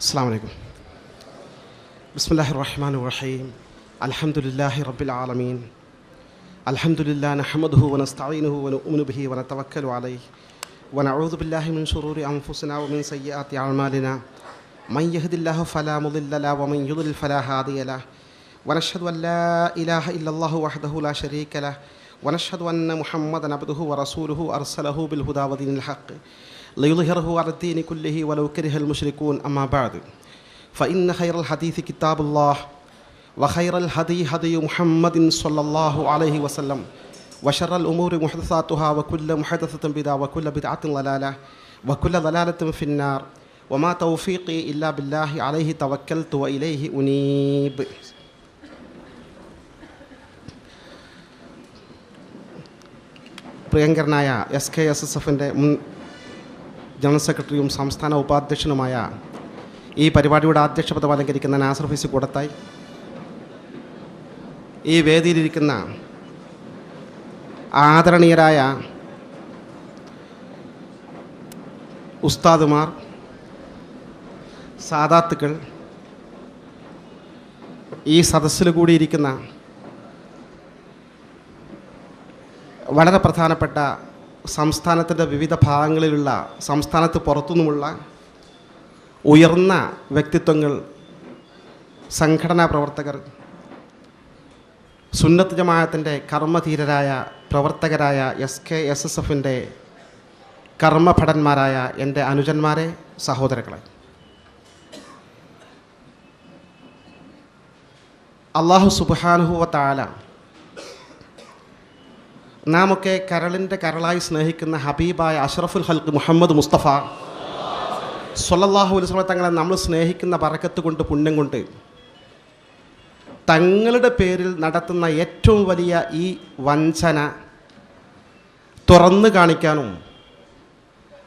السلام عليكم. بسم الله الرحمن الرحيم. الحمد لله رب العالمين. الحمد لله نحمده ونستعينه ونؤمن به ونتوكل عليه. ونعوذ بالله من شرور أنفسنا ومن سيئات أعمالنا. من يهد الله فلا مضل له ومن يضلل فلا هادي له. ونشهد أن لا إله إلا الله وحده لا شريك له. ونشهد أن محمدا عبده ورسوله أرسله بالهدى ودين الحق. ليظهره على الدين كله ولو كره المشركون أما بعد فإن خير الحديث كتاب الله وخير الهدي هدي محمد صلى الله عليه وسلم وشر الأمور محدثاتها وكل محدثة بدعة وكل بدعة ضلالة وكل ضلالة في النار وما توفيقي إلا بالله عليه توكلت وإليه أنيب പ്രിയങ്കരനായ S K S S എഫിൻ്റെ മുൻ ജനറൽ സെക്രട്ടറിയും സംസ്ഥാന ഉപാധ്യക്ഷനുമായ ഈ പരിപാടിയുടെ അധ്യക്ഷ പദം അലങ്കരിക്കുന്ന നാസർ ഫിസി കൂടത്തായി. ഈ വേദിയിലിരിക്കുന്ന ആദരണീയരായ ഉസ്താദുമാർ സാദാത്തുക്കൾ ഈ സദസ്സിൽ കൂടിയിരിക്കുന്ന വളരെ പ്രധാനപ്പെട്ട സംസ്ഥാനത്തിന്റെ വിവിധ ഭാഗങ്ങളിലുള്ള സംസ്ഥാനത്ത് പുറത്തുനിന്നുമുള്ള ഉയർന്ന വ്യക്തിത്വങ്ങൾ സംഘടനാ പ്രവർത്തകർ സുന്നത്ത് ജമാഅത്തിന്റെ കർമ്മധീരരായ പ്രവർത്തകരായ എസ് കെ എസ് എസ് എഫിന്റെ കർമ്മഭടന്മാരായ എന്റെ അനുജന്മാരെ സഹോദരങ്ങളെ. അള്ളാഹു സുബാനുഹുവ താല നാമൊക്കെ കരളിന്റെ കരളായി സ്നേഹിക്കുന്ന ഹബീബായ അഷറഫുൽ ഹൽക്ക് മുഹമ്മദ് മുസ്തഫ. സൊല്ലാഹു അലൈഹി തങ്ങളെ നമ്മൾ സ്നേഹിക്കുന്ന പറക്കത്ത് കൊണ്ട് പുണ്യം കൊണ്ട് തങ്ങളുടെ പേരിൽ നടത്തുന്ന ഏറ്റവും വലിയ ഈ വഞ്ചന തുറന്നു കാണിക്കാനും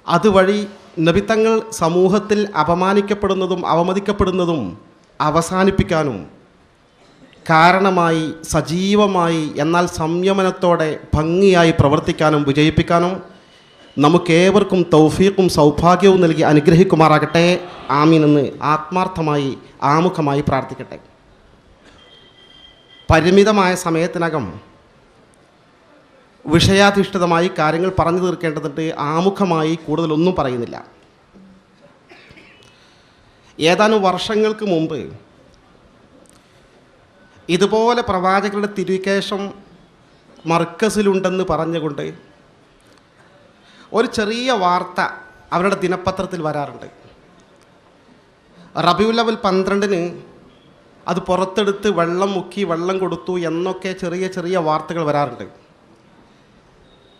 അതുവഴി നബിത്തങ്ങൾ സമൂഹത്തിൽ അപമാനിക്കപ്പെടുന്നതും അവമതിക്കപ്പെടുന്നതും അവസാനിപ്പിക്കാനും കാരണമായി സജീവമായി എന്നാൽ സംയമനത്തോടെ ഭംഗിയായി പ്രവർത്തിക്കാനും വിജയിപ്പിക്കാനും നമുക്കേവർക്കും തൗഫീഖും സൗഭാഗ്യവും നൽകി അനുഗ്രഹിക്കുമാറാകട്ടെ. ആമീനെന്ന് ആത്മാർത്ഥമായി ആമുഖമായി പ്രാർത്ഥിക്കട്ടെ. പരിമിതമായ സമയത്തിനകം വിഷയാധിഷ്ഠിതമായി കാര്യങ്ങൾ പറഞ്ഞു തീർക്കേണ്ടതുണ്ട്. ആമുഖമായി കൂടുതലൊന്നും പറയുന്നില്ല. ഏതാനും വർഷങ്ങൾക്ക് മുമ്പ് ഇതുപോലെ പ്രവാചകരുടെ തിരുവിക്കേശം മർക്കസിലുണ്ടെന്ന് പറഞ്ഞുകൊണ്ട് ഒരു ചെറിയ വാർത്ത അവരുടെ ദിനപത്രത്തിൽ വരാറുണ്ട്. റബിയു അവൽ പന്ത്രണ്ടിന് അത് പുറത്തെടുത്ത് വെള്ളം മുക്കി വെള്ളം കൊടുത്തു എന്നൊക്കെ ചെറിയ ചെറിയ വാർത്തകൾ വരാറുണ്ട്.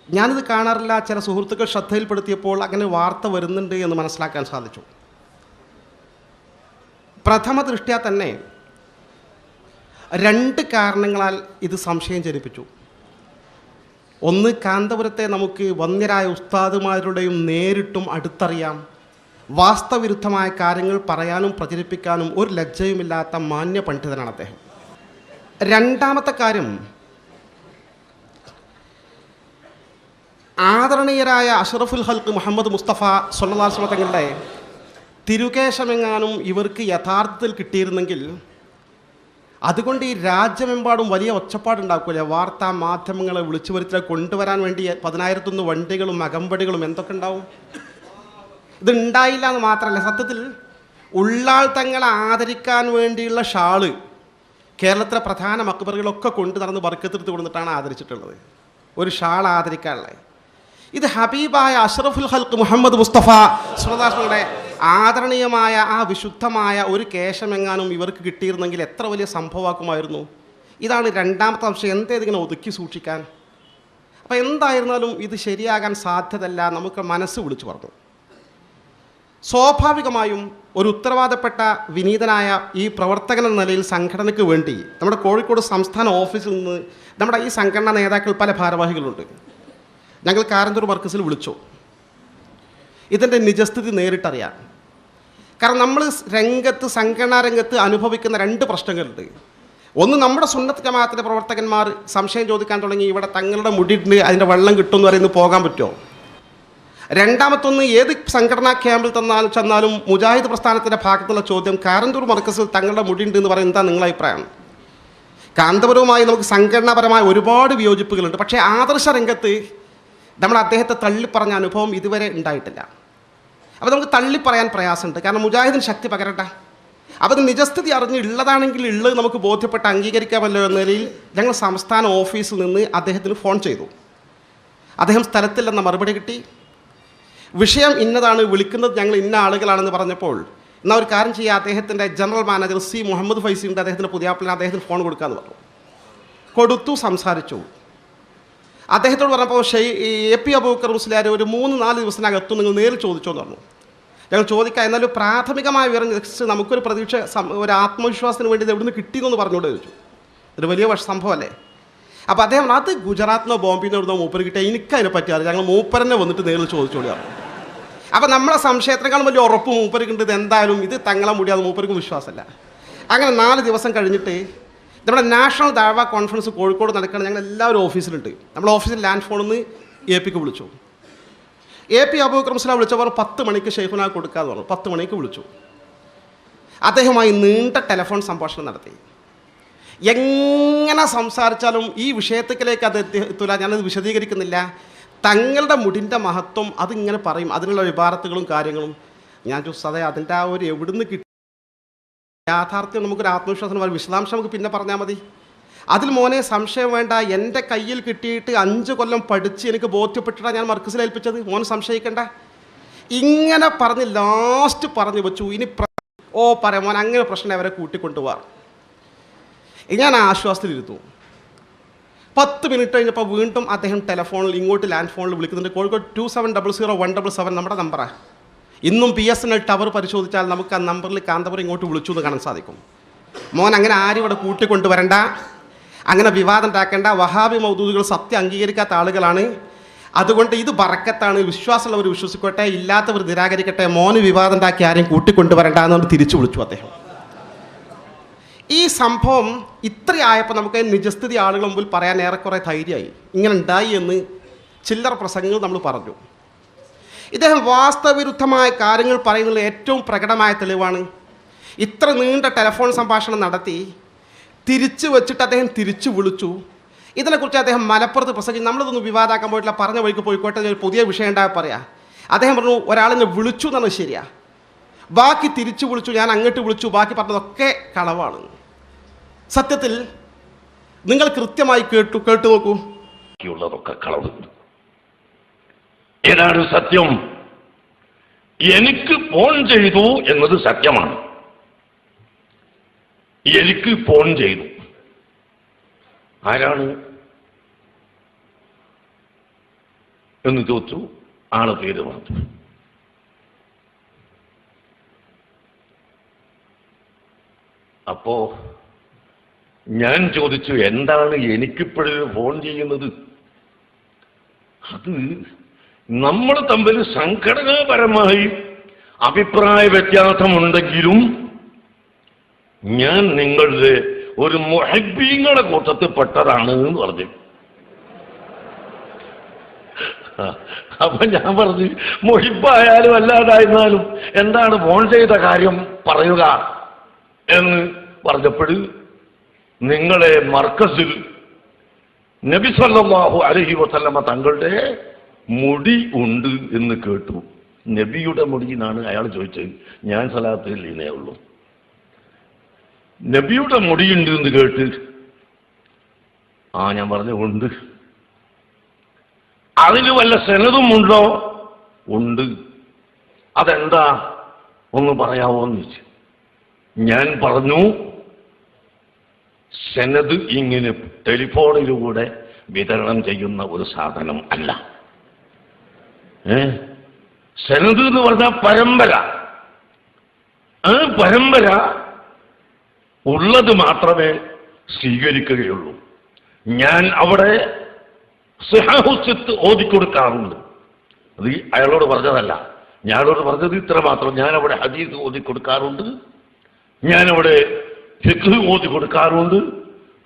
ഞാനിത് കാണാറില്ല ചില സുഹൃത്തുക്കൾ ശ്രദ്ധയിൽപ്പെടുത്തിയപ്പോൾ അങ്ങനെ വാർത്ത വരുന്നുണ്ട് എന്ന് മനസ്സിലാക്കാൻ സാധിച്ചു. പ്രഥമ ദൃഷ്ട്യാ തന്നെ രണ്ട് കാരണങ്ങളാൽ ഇത് സംശയം ജനിപ്പിച്ചു. ഒന്ന് കാന്തപുരത്തെ നമുക്ക് വന്യരായ ഉസ്താദുമാരുടെയും നേരിട്ടും അടുത്തറിയാം. വാസ്തവിരുദ്ധമായ കാര്യങ്ങൾ പറയാനും പ്രചരിപ്പിക്കാനും ഒരു ലജ്ജയുമില്ലാത്ത മാന്യ പണ്ഡിതനാണ് അദ്ദേഹം. രണ്ടാമത്തെ കാര്യം ആദരണീയരായ അഷറഫുൽ ഹൽക്ക് മുഹമ്മദ് മുസ്തഫ സൊല്ലാസ്മ തങ്ങളുടെ തിരുകേശമെങ്ങാനും ഇവർക്ക് യഥാർത്ഥത്തിൽ കിട്ടിയിരുന്നെങ്കിൽ അതുകൊണ്ട് ഈ രാജ്യമെമ്പാടും വലിയ ഒച്ചപ്പാടുണ്ടാക്കില്ല വാർത്താ മാധ്യമങ്ങളെ വിളിച്ചു വരുത്തി കൊണ്ടുവരാൻ വേണ്ടി പതിനായിരത്തൊന്ന് വണ്ടികളും അകമ്പടികളും എന്തൊക്കെ ഉണ്ടാവും? ഇത് ഉണ്ടായില്ല എന്ന് മാത്രമല്ല സത്യത്തിൽ ഉള്ളാൾ തങ്ങളെ ആദരിക്കാൻ വേണ്ടിയുള്ള ഷാൾ കേരളത്തിലെ പ്രധാന മക്ബറുകളൊക്കെ കൊണ്ടു നടന്ന് വർക്കത്തെടുത്ത് കൊടുത്തിട്ടാണ് ആദരിച്ചിട്ടുള്ളത്. ഒരു ഷാൾ ആദരിക്കാനുള്ളത്. ഇത് ഹബീബായ അഷറഫുൽ ഹൽക്ക് മുഹമ്മദ് മുസ്തഫ സുലദാസങ്ങളുടെ ആദരണീയമായ ആ വിശുദ്ധമായ ഒരു കേശമെങ്ങാനും ഇവർക്ക് കിട്ടിയിരുന്നെങ്കിൽ എത്ര വലിയ സംഭവമാക്കുമായിരുന്നു? ഇതാണ് രണ്ടാമത്തെ അംശം. എന്തേതിങ്ങനെ ഒതുക്കി സൂക്ഷിക്കാൻ? അപ്പോൾ എന്തായിരുന്നാലും ഇത് ശരിയാകാൻ സാധ്യതല്ല നമുക്ക് മനസ്സ് വിളിച്ചു പറഞ്ഞു. സ്വാഭാവികമായും ഒരു ഉത്തരവാദപ്പെട്ട വിനീതനായ ഈ പ്രവർത്തകൻ എന്ന നിലയിൽ സംഘടനയ്ക്ക് വേണ്ടി നമ്മുടെ കോഴിക്കോട് സംസ്ഥാന ഓഫീസിൽ നിന്ന് നമ്മുടെ ഈ സംഘടനാ നേതാക്കൾ പല ഭാരവാഹികളുണ്ട്. ഞങ്ങൾ കാരന്തൂർ വർക്കസിൽ വിളിച്ചു. ഇതിന്റെ നിജസ്ഥിതി നേരിട്ടറിയാം കാരണം നമ്മൾ രംഗത്ത് സംഘടനാ രംഗത്ത് അനുഭവിക്കുന്ന രണ്ട് പ്രശ്നങ്ങളുണ്ട്. ഒന്ന് നമ്മുടെ സുന്നത്ത് ജമാഅത്തിന്റെ പ്രവർത്തകന്മാർ സംശയം ചോദിക്കാൻ തുടങ്ങി ഇവിടെ തങ്ങളുടെ മുടിയിട്ട് അതിന്റെ വെള്ളം കിട്ടുമെന്ന് പറയുന്നത് പോകാൻ പറ്റുമോ? രണ്ടാമത്തൊന്ന് ഏത് സംഘടനാ ക്യാമ്പിൽ തന്നാലും ചെന്നാലും മുജാഹിദ് പ്രസ്ഥാനത്തിന്റെ ഭാഗത്തുള്ള ചോദ്യം കാരന്തൂർ മർക്കസിൽ തങ്ങളുടെ മുടിയുണ്ട് എന്ന് പറയുന്നത് എന്താ നിങ്ങളുടെ അഭിപ്രായം? കാന്തപുരവുമായി നമുക്ക് സംഘടനാപരമായ ഒരുപാട് വിയോജിപ്പുകളുണ്ട്. പക്ഷേ ആദർശ രംഗത്ത് നമ്മൾ അദ്ദേഹത്തെ തള്ളിപ്പറഞ്ഞ അനുഭവം ഇതുവരെ ഉണ്ടായിട്ടില്ല. അപ്പോൾ നമുക്ക് തള്ളിപ്പറയാൻ പ്രയാസമുണ്ട്. കാരണം മുജാഹിദിന് ശക്തി പകരട്ടെ. അപ്പോൾ നിജസ്ഥിതി അറിഞ്ഞ് ഉള്ളതാണെങ്കിൽ ഉള്ളത് നമുക്ക് ബോധ്യപ്പെട്ട് അംഗീകരിക്കാമല്ലോ എന്ന നിലയിൽ ഞങ്ങൾ സംസ്ഥാന ഓഫീസിൽ നിന്ന് അദ്ദേഹത്തിന് ഫോൺ ചെയ്തു. അദ്ദേഹം സ്ഥലത്തില്ലെന്ന മറുപടി കിട്ടി. വിഷയം ഇന്നതാണ് വിളിക്കുന്നത് ഞങ്ങൾ ഇന്ന ആളുകളാണെന്ന് പറഞ്ഞപ്പോൾ എന്നാൽ ഒരു കാര്യം ചെയ്യുക അദ്ദേഹത്തിന്റെ ജനറൽ മാനേജർ സി മുഹമ്മദ് ഫൈസിന്റെ അദ്ദേഹത്തിന്റെ പുതിയാപ്പിളിന് അദ്ദേഹത്തിന് ഫോൺ കൊടുക്കാമെന്ന് പറഞ്ഞു. കൊടുത്തു സംസാരിച്ചു. അദ്ദേഹത്തോട് പറഞ്ഞപ്പോൾ ഷെയ് എ പി അബൂക്കർ മുസ്ലിയാർ ഒരു മൂന്ന് നാല് ദിവസത്തിനകത്ത് നിങ്ങൾ നേരിൽ ചോദിച്ചോ എന്ന് പറഞ്ഞു. ഞങ്ങൾ ചോദിക്കാം എന്നാലും പ്രാഥമികമായ വിവരം ജസ്റ്റ് നമുക്കൊരു പ്രതീക്ഷ ഒരു ആത്മവിശ്വാസത്തിന് വേണ്ടി എവിടുന്ന് കിട്ടിയെന്ന് പറഞ്ഞുകൊണ്ട് ചോദിച്ചു. ഒരു വലിയ സംഭവം സംഭവമല്ലേ? അപ്പോൾ അദ്ദേഹം അത് ഗുജറാത്തിനോ ബോംബെന്നോ എവിടുന്നോ മൂപ്പർ കിട്ടിയാൽ എനിക്ക് അതിനെ പറ്റിയാറ് ഞങ്ങൾ മൂപ്പരനെ വന്നിട്ട് നേരിൽ ചോദിച്ചോളിയാണ് അപ്പോൾ നമ്മളെ സംശയത്തിനേക്കാളും വലിയ ഉറപ്പ് മൂപ്പർക്കുണ്ട് ഇത് എന്തായാലും ഇത് തങ്ങളെ മുടിയാതെ മൂപ്പർക്കും വിശ്വാസമല്ല. അങ്ങനെ നാല് ദിവസം കഴിഞ്ഞിട്ട് നമ്മുടെ നാഷണൽ ദാവ കോൺഫറൻസ് കോഴിക്കോട് നടക്കണം ഞങ്ങൾ എല്ലാവരും ഓഫീസിലുണ്ട്. നമ്മൾ ഓഫീസിൽ ലാൻഡ് ഫോണിൽ നിന്ന് എ പിക്ക് വിളിച്ചു. എ പി അബൂക്കർ മുസ്ലാം വിളിച്ചവർ പത്ത് മണിക്ക് ഷെയ്ഖുന കൊടുക്കാന്ന് പറഞ്ഞു. പത്ത് മണിക്ക് വിളിച്ചു. അദ്ദേഹവുമായി നീണ്ട ടെലിഫോൺ സംഭാഷണം നടത്തി. എങ്ങനെ സംസാരിച്ചാലും ഈ വിഷയത്തിലേക്ക് അത് എത്തില്ല എത്തൂല. ഞാനത് വിശദീകരിക്കുന്നില്ല. തങ്ങളുടെ മുടിന്റെ മഹത്വം അതിങ്ങനെ പറയും. അതിനുള്ള വിഭാരത്തുകളും കാര്യങ്ങളും ഞാൻ അതെ അതിന്റെ ആ ഒരു എവിടുന്ന് കിട്ടി യാഥാർത്ഥ്യം നമുക്കൊരു ആത്മവിശ്വാസം പറയും വിശദാംശം നമുക്ക് പിന്നെ പറഞ്ഞാൽ മതി. അതിൽ മോനെ സംശയം വേണ്ട. എന്റെ കയ്യിൽ കിട്ടിയിട്ട് അഞ്ച് കൊല്ലം പഠിച്ച് എനിക്ക് ബോധ്യപ്പെട്ടിട്ടാണ് ഞാൻ മർക്കസിൽ ഏൽപ്പിച്ചത്. മോൻ സംശയിക്കണ്ട. ഇങ്ങനെ പറഞ്ഞ് ലാസ്റ്റ് പറഞ്ഞു വെച്ചു. ഇനി ഓ പറയാം മോൻ അങ്ങനെ പ്രശ്നം അവരെ കൂട്ടിക്കൊണ്ടുപോവാ. ഞാൻ ആശ്വാസത്തിലിരുന്നു. പത്ത് മിനിറ്റ് കഴിഞ്ഞപ്പോൾ വീണ്ടും അദ്ദേഹം ടെലഫോണിൽ ഇങ്ങോട്ട് ലാൻഡ് ഫോണിൽ വിളിക്കുന്നുണ്ട്. Kozhikode two seven double zero one double seven നമ്മുടെ നമ്പറാണ് ഇന്നും B S N L tower പരിശോധിച്ചാൽ നമുക്ക് ആ നമ്പറിൽ കാന്തപുരം ഇങ്ങോട്ട് വിളിച്ചു എന്ന് കാണാൻ സാധിക്കും. മോൻ അങ്ങനെ ആരും ഇവിടെ കൂട്ടിക്കൊണ്ടുവരണ്ട. അങ്ങനെ വിവാദം ഉണ്ടാക്കേണ്ട. വഹാബി മൗദൂദുകൾ സത്യം അംഗീകരിക്കാത്ത ആളുകളാണ്. അതുകൊണ്ട് ഇത് ബറക്കത്താണ് വിശ്വാസമുള്ളവർ വിശ്വസിക്കട്ടെ ഇല്ലാത്തവർ നിരാകരിക്കട്ടെ. മോന് വിവാദം ഉണ്ടാക്കി ആരെയും കൂട്ടിക്കൊണ്ടുവരണ്ട എന്നുകൊണ്ട് തിരിച്ചു വിളിച്ചു അദ്ദേഹം. ഈ സംഭവം ഇത്രയായപ്പോൾ നമുക്ക് നിജസ്ഥിതി ആളുകൾ മുമ്പിൽ പറയാൻ ഏറെക്കുറെ ധൈര്യമായി. ഇങ്ങനെ ഉണ്ടായി എന്ന് ചില്ലറ പ്രസംഗങ്ങൾ നമ്മൾ പറഞ്ഞു. ഇദ്ദേഹം വാസ്തവവിരുദ്ധമായ കാര്യങ്ങൾ പറയുന്നതിൽ ഏറ്റവും പ്രകടമായ തെളിവാണ്. ഇത്ര നീണ്ട ടെലഫോൺ സംഭാഷണം നടത്തി തിരിച്ചു വെച്ചിട്ട് അദ്ദേഹം തിരിച്ചു വിളിച്ചു. ഇതിനെക്കുറിച്ച് അദ്ദേഹം മലപ്പുറത്ത് പ്രസംഗിച്ചു നമ്മളിതൊന്നും വിവാദമാക്കാൻ പോയിട്ടില്ല പറഞ്ഞ വഴിക്ക് പോയിക്കോട്ടെ ഒരു പുതിയ വിഷയം ഉണ്ടായ പറയാം. അദ്ദേഹം പറഞ്ഞു ഒരാളിനെ വിളിച്ചു എന്നാണ് ശരിയാ. ബാക്കി തിരിച്ചു വിളിച്ചു ഞാൻ അങ്ങോട്ട് വിളിച്ചു ബാക്കി പറഞ്ഞതൊക്കെ കളവാണ്. സത്യത്തിൽ നിങ്ങൾ കൃത്യമായി കേട്ടു കേട്ടു നോക്കൂ. കളവ്. ഏതാണ് സത്യം. എനിക്ക് ഫോൺ ചെയ്തു എന്നത് സത്യമാണ്. എനിക്ക് ഫോൺ ചെയ്തു. ആരാണ്? എന്ന് ചോദിച്ചു. ആളെ പേര് പറഞ്ഞു. അപ്പോ ഞാൻ ചോദിച്ചു എന്താണ് എനിക്കിപ്പോഴും ഫോൺ ചെയ്യുന്നത്? അത് നമ്മൾ തമ്മിൽ സംഘടനാപരമായി അഭിപ്രായ വ്യത്യാസമുണ്ടെങ്കിലും ഞാൻ നിങ്ങളുടെ ഒരു മൊഹബീങ്ങളെ കൂട്ടത്തിൽ പെട്ടതാണ് എന്ന് പറഞ്ഞു. അപ്പൊ ഞാൻ പറഞ്ഞു മൊഹിബായാലും അല്ലാതായിരുന്നാലും എന്താണ് ഫോൺ ചെയ്ത കാര്യം പറയുക എന്ന് പറഞ്ഞപ്പോൾ നിങ്ങളെ മർക്കസിൽ നബി അലഹി വസല്ലമ്മ വസല്ലമ തങ്ങളുടെ മുടി ഉണ്ട് എന്ന് കേട്ടു. നബിയുടെ മുടി എന്നാണ് അയാൾ ചോദിച്ചത്. ഞാൻ സലാത്തിൽ ഇനേ ഉള്ളൂ. നബിയുടെ മുടിയുണ്ട് എന്ന് കേട്ട് ആ ഞാൻ പറഞ്ഞു ഉണ്ട്. അതിന് വല്ല സെനതും ഉണ്ടോ? ഉണ്ട്. അതെന്താ? ഒന്ന് പറയാമോ എന്ന് ചോദിച്ചു. ഞാൻ പറഞ്ഞു സെനത് ഇങ്ങനെ ടെലിഫോണിലൂടെ വിതരണം ചെയ്യുന്ന ഒരു സാധനം അല്ല. സെനത് എന്ന് പറഞ്ഞാൽ പരമ്പര. ആ പരമ്പര ഉള്ളത് മാത്രമേ സ്വീകരിക്കുകയുള്ളൂ. ഞാൻ അവിടെ സിഹാഹുസിത്ത് ഓതിക്കൊടുക്കാറുണ്ട്. അത് അയാളോട് പറഞ്ഞതല്ല. ഞാനോട് പറഞ്ഞത് ഇത്ര മാത്രം. ഞാൻ അവിടെ ഹദീസ് ഓതിക്കൊടുക്കാറുണ്ട്. ഞാനവിടെ ഫിഖ് ഓതി കൊടുക്കാറുണ്ട്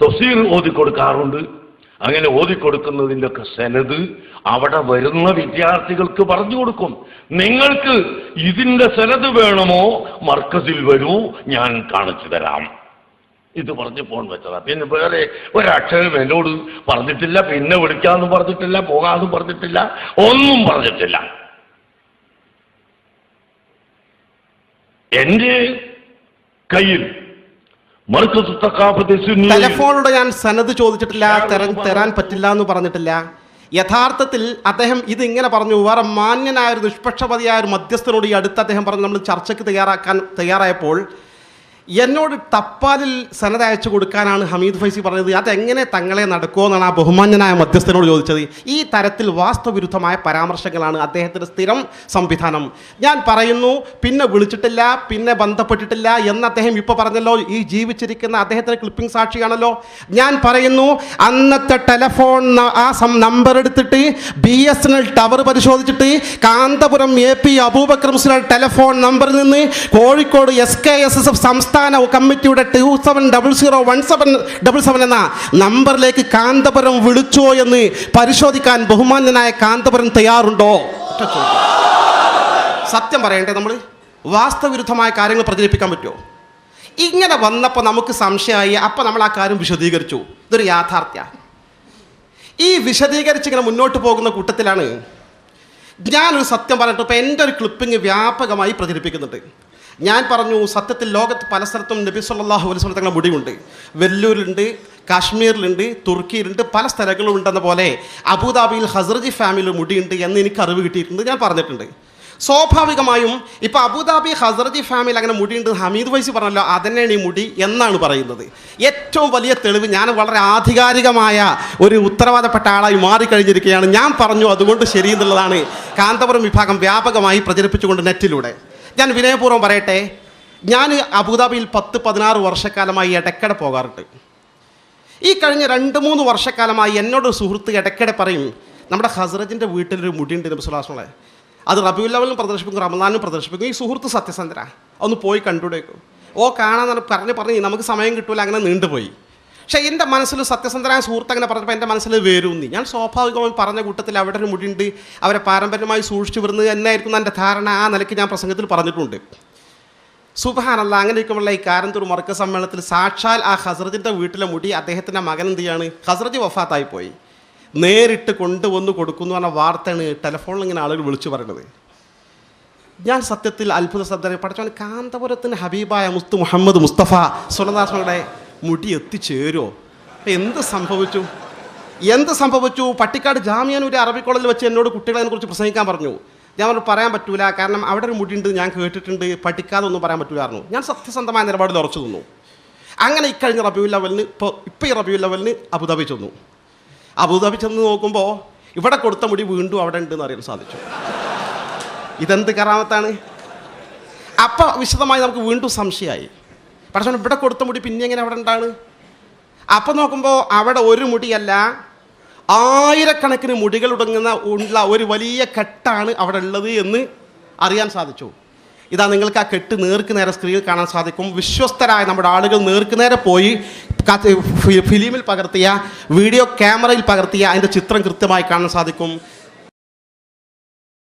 തഫ്സീർ ഓതി കൊടുക്കാറുണ്ട് അങ്ങനെ ഓതിക്കൊടുക്കുന്നതിന്റെ ഒക്കെ സെനത് അവിടെ വരുന്ന വിദ്യാർത്ഥികൾക്ക് പറഞ്ഞു കൊടുക്കും. നിങ്ങൾക്ക് ഇതിന്റെ സെനത് വേണമോ? മർക്കസിൽ വരൂ ഞാൻ കാണിച്ചു തരാം. ഇത് പറഞ്ഞ് ഫോൺ വെച്ചതാ പിന്നെ വേറെ ഒരക്ഷരം എന്നോട് പറഞ്ഞിട്ടില്ല പിന്നെ വിളിക്കാന്നും പറഞ്ഞിട്ടില്ല പോകാമെന്ന് പറഞ്ഞിട്ടില്ല ഒന്നും പറഞ്ഞിട്ടില്ല. എന്റെ കയ്യിൽ ടെലഫോണിലൂടെ ഞാൻ സനത് ചോദിച്ചിട്ടില്ല തരാൻ തരാൻ പറ്റില്ല എന്ന് പറഞ്ഞിട്ടില്ല. യഥാർത്ഥത്തിൽ അദ്ദേഹം ഇത് ഇങ്ങനെ പറഞ്ഞു. വേറെ മാന്യനായ ഒരു നിഷ്പക്ഷപതിയായ ഒരു മധ്യസ്ഥനോട് ഈ അടുത്ത് അദ്ദേഹം പറഞ്ഞു നമ്മൾ ചർച്ചയ്ക്ക് തയ്യാറാക്കാൻ തയ്യാറായപ്പോൾ എന്നോട് തപ്പാലിൽ സന്നദ്ധ അയച്ചു കൊടുക്കാനാണ് ഹമീദ് ഫൈസി പറഞ്ഞത്. അതെങ്ങനെ തങ്ങളെ നടക്കുമോ എന്നാണ് ആ ബഹുമാന്യനായ മധ്യസ്ഥനോട് ചോദിച്ചത്. ഈ തരത്തിൽ വാസ്തവിരുദ്ധമായ പരാമർശങ്ങളാണ് അദ്ദേഹത്തിന്റെ സ്ഥിരം സംവിധാനം. ഞാൻ പറയുന്നു പിന്നെ വിളിച്ചിട്ടില്ല പിന്നെ ബന്ധപ്പെട്ടിട്ടില്ല എന്ന് അദ്ദേഹം ഇപ്പോൾ പറഞ്ഞല്ലോ. ഈ ജീവിച്ചിരിക്കുന്ന അദ്ദേഹത്തിന്റെ ക്ലിപ്പിംഗ് സാക്ഷിയാണല്ലോ. ഞാൻ പറയുന്നു അന്നത്തെ ടെലഫോൺ ആ നമ്പർ എടുത്തിട്ട് B S N L tower പരിശോധിച്ചിട്ട് Kanthapuram A P Abubakar Muslim telephone നമ്പറിൽ നിന്ന് Kozhikode S K S S F സംസ്ഥാന കമ്മിറ്റിയുടെ two seven double zero one seven double seven എന്ന നമ്പറിലേക്ക് കാന്തപുരം വിളിച്ചോ എന്ന് പരിശോധിക്കാൻ ബഹുമാന്യനായ കാന്തപുരം തയ്യാറുണ്ടോ? സത്യം പറയണ്ടേ നമ്മൾ വാസ്തവിരുദ്ധമായ കാര്യങ്ങൾ പ്രചരിപ്പിക്കാൻ പറ്റുമോ? ഇങ്ങനെ വന്നപ്പോൾ നമുക്ക് സംശയമായി അപ്പോൾ നമ്മൾ ആ കാര്യം വിശദീകരിച്ചു. ഇതൊരു യാഥാർത്ഥ്യ. ഈ വിശദീകരിച്ച് ഇങ്ങനെ മുന്നോട്ട് പോകുന്ന കൂട്ടത്തിലാണ് ഞാനൊരു സത്യം പറഞ്ഞിട്ട് ഇപ്പോൾ എന്റെ ഒരു ക്ലിപ്പിംഗ് വ്യാപകമായി പ്രചരിപ്പിക്കുന്നുണ്ട്. ഞാൻ പറഞ്ഞു സത്യത്തിൽ ലോകത്ത് പല സ്ഥലത്തും നബി സല്ലാഹു അലൈഹി വസല്ലം തങ്ങളുടെ മുടിയുണ്ട്. വെല്ലൂരിലുണ്ട് കാശ്മീരിലുണ്ട് തുർക്കിയിലുണ്ട് പല സ്ഥലങ്ങളും ഉണ്ടെന്ന പോലെ അബുദാബിയിൽ ഹസ്രജി ഫാമിലി മുടിയുണ്ട് എന്ന് എനിക്ക് അറിവ് കിട്ടിയിട്ടുണ്ട് ഞാൻ പറഞ്ഞിട്ടുണ്ട്. സ്വാഭാവികമായും ഇപ്പോൾ അബുദാബി ഹസ്രജി ഫാമിലി അങ്ങനെ മുടിയുണ്ട് ഹമീദ് വൈസി പറഞ്ഞല്ലോ അതന്നെയാണ് ഈ മുടി എന്നാണ് പറയുന്നത്. ഏറ്റവും വലിയ തെളിവ് ഞാൻ വളരെ ആധികാരികമായ ഒരു ഉത്തരവാദപ്പെട്ട ആളായി മാറിക്കഴിഞ്ഞിരിക്കുകയാണ്. ഞാൻ പറഞ്ഞു അതുകൊണ്ട് ശരിയെന്നുള്ളതാണ്. കാന്തപുരം വിഭാഗം വ്യാപകമായി പ്രചരിപ്പിച്ചുകൊണ്ട് നെറ്റിലൂടെ. ഞാൻ വിനയപൂർവം പറയട്ടെ. ഞാൻ അബുദാബിയിൽ പത്ത് പതിനാറ് വർഷക്കാലമായി ഇടയ്ക്കിടെ പോകാറുണ്ട്. ഈ കഴിഞ്ഞ രണ്ട് മൂന്ന് വർഷക്കാലമായി എന്നോട് സുഹൃത്ത് ഇടയ്ക്കിടെ പറയും നമ്മുടെ ഹസ്രജിന്റെ വീട്ടിലൊരു മുടിയുണ്ട് നബിസുലാസ്മളെ അത് റബിയുൽ പ്രദർശിപ്പിക്കും റമദാനും പ്രദർശിപ്പിക്കും. ഈ സുഹൃത്ത് സത്യസന്ധര ഒന്ന് പോയി കണ്ടുപിടിക്കും ഓ കാണാൻ പറഞ്ഞ് പറഞ്ഞ് നമുക്ക് സമയം കിട്ടൂല. അങ്ങനെ നീണ്ടുപോയി. പക്ഷേ എന്റെ മനസ്സിൽ സത്യസന്ധനായ സുഹൃത്ത് അങ്ങനെ പറഞ്ഞപ്പോൾ എന്റെ മനസ്സിൽ വേരൂന്നി. ഞാൻ സ്വാഭാവികമായി പറഞ്ഞ കൂട്ടത്തിൽ അവിടെ ഒരു മുടിയുണ്ട് അവരെ പാരമ്പര്യമായി സൂക്ഷിച്ചു വരുന്നത് എന്നായിരിക്കും എന്റെ ധാരണ ആ നിലയ്ക്ക് ഞാൻ പ്രസംഗത്തിൽ പറഞ്ഞിട്ടുണ്ട്. സുബാനല്ല അങ്ങനെ ഇരിക്കുമ്പോൾ ഈ കാരന്തൂർ മറക്ക സമ്മേളനത്തിൽ സാക്ഷാൽ ആ ഹസ്രജിന്റെ വീട്ടിലെ മുടി അദ്ദേഹത്തിന്റെ മകൻ എന്ത് ചെയ്യാണ്? ഹസ്രജ് വഫാത്തായിപ്പോയി നേരിട്ട് കൊണ്ടുവന്ന് കൊടുക്കുന്നു പറഞ്ഞ വാർത്തയാണ് ടെലഫോണിൽ ഇങ്ങനെ ആളുകൾ വിളിച്ചു പറയുന്നത് ഞാൻ സത്യത്തിൽ അത്ഭുത ശബ്ദം പഠിച്ചവൻ കാന്തപുരത്തിന് ഹബീബായ മുസ്തു മുഹമ്മദ് മുസ്തഫ സുലദാസയുടെ മുടി എത്തിച്ചേരുമോ എന്ത് സംഭവിച്ചു? എന്ത് സംഭവിച്ചു? പട്ടിക്കാട് ജാമ്യാനൂർ അറബി കോളേജിൽ വെച്ച് എന്നോട് കുട്ടികളെക്കുറിച്ച് പ്രസംഗിക്കാൻ പറഞ്ഞു. ഞാൻ പറഞ്ഞു പറയാൻ പറ്റൂല. കാരണം അവിടെ ഒരു മുടിയുണ്ട് ഞാൻ കേട്ടിട്ടുണ്ട്. പഠിക്കാതെ ഒന്നും പറയാൻ പറ്റൂലായിരുന്നു. ഞാൻ സത്യസന്ധമായ നിലപാടിൽ ഉറച്ചു നിന്നു. അങ്ങനെ ഇക്കഴിഞ്ഞ റബിയുൽ ലെവലിന് ഇപ്പോൾ ഇപ്പോൾ ഈ റബിയുൽ ലെവലിന് അബുദാബി ചെന്നു. അബുദാബി ചെന്ന് നോക്കുമ്പോൾ ഇവിടെ കൊടുത്ത മുടി വീണ്ടും അവിടെ ഉണ്ടെന്ന് അറിയാൻ സാധിച്ചു. ഇതെന്ത് കറാമത്താണ്? അപ്പോൾ വിശദമായി നമുക്ക് വീണ്ടും സംശയമായി. പക്ഷേ ഇവിടെ കൊടുത്ത മുടി പിന്നെ എങ്ങനെ അവിടെ ഉണ്ടാണ്? അപ്പം നോക്കുമ്പോൾ അവിടെ ഒരു മുടിയല്ല ആയിരക്കണക്കിന് മുടികൾ ഉടങ്ങുന്ന ഉള്ള ഒരു വലിയ കെട്ടാണ് അവിടെ ഉള്ളത് എന്ന് അറിയാൻ സാധിച്ചു. ഇതാ നിങ്ങൾക്ക് ആ കെട്ട് നേർക്ക് നേരെ സ്ക്രീനിൽ കാണാൻ സാധിക്കും. വിശ്വസ്തരായ നമ്മുടെ ആളുകൾ നേർക്ക് നേരെ പോയി ഫിലിമിൽ പകർത്തിയ വീഡിയോ ക്യാമറയിൽ പകർത്തിയ അതിന്റെ ചിത്രം കൃത്യമായി കാണാൻ സാധിക്കും.